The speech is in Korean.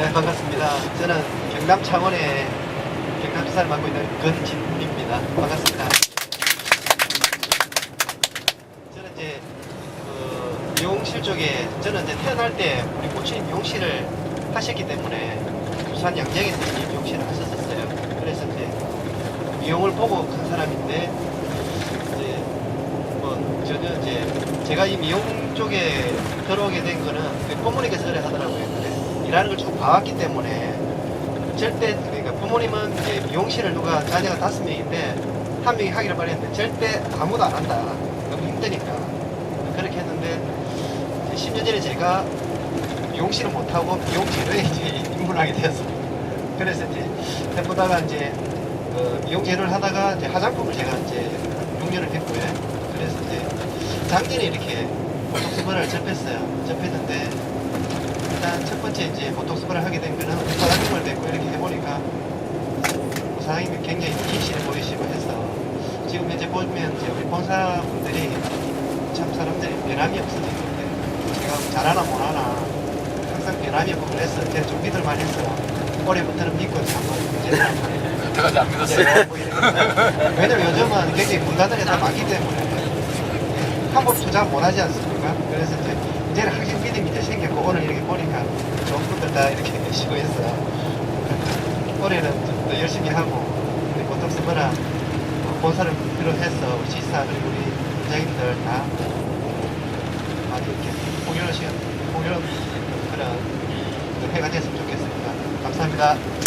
네, 반갑습니다. 저는 경남 창원의 경남지사를 맡고 있는 건진입니다. 반갑습니다. 저는 이제 그 미용실 쪽에 저는 이제 태어날 때 우리 모친이 미용실을 하셨기 때문에 부산 양재에서 이 미용실을 하셨었어요. 그래서 이제 미용을 보고 간 사람인데 이제 뭐 저는 이제 제가 이 미용 쪽에 들어오게 된 거는 그 부모님께서 그래 하더라고요. 일하는 걸 쭉 봐왔기 때문에 절대 그러니까 부모님은 이제 미용실을 누가 자녀가 다섯 명인데 한 명이 하기를 바랬는데 절대 아무도 안 한다. 너무 힘드니까 그렇게 했는데 이제 10년 전에 제가 미용실을 못하고 미용 재료에 이제 입문하게 되었습니다. 그래서 이제 해보다가 이제 어, 미용 재료를 하다가 이제 화장품을 제가 이제 6년을 했고요. 그래서 이제 작년에 이렇게 보톡스벌을 접했어요. 접했는데 일단 첫 번째 이제 보톡스벌을 하게 된 거는 화장품을 뱉고 이렇게 해보니까 사장님이 굉장히 기실해 보이시고 해서 지금 현재 보면 이제 우리 본사분들이 참 사람들이 변함이 없으시는데 제가 잘하나 못하나 항상 변함이 없고 그래서 제가 좀 믿을만 해서 올해부터는 믿고 제대로 한번 여태까지 안 믿었어요. 네, 왜냐면 요즘은 굉장히 문단들이 다 많기 때문에 한번 투자 못 하지 않습니까? 그래서 이제 이제는 확신 믿음이 이제 생겼고 오늘 이렇게 보니까 좋은 분들 다 이렇게 계시고 해서 올해는 좀 더 열심히 하고 우리 보톡스 뭐라 본사를 비롯해서 지사 그리고 우리 부장님들 다 많이 이렇게 공연을 시간 공연 그런 그 해가 됐으면 좋겠습니다. 감사합니다.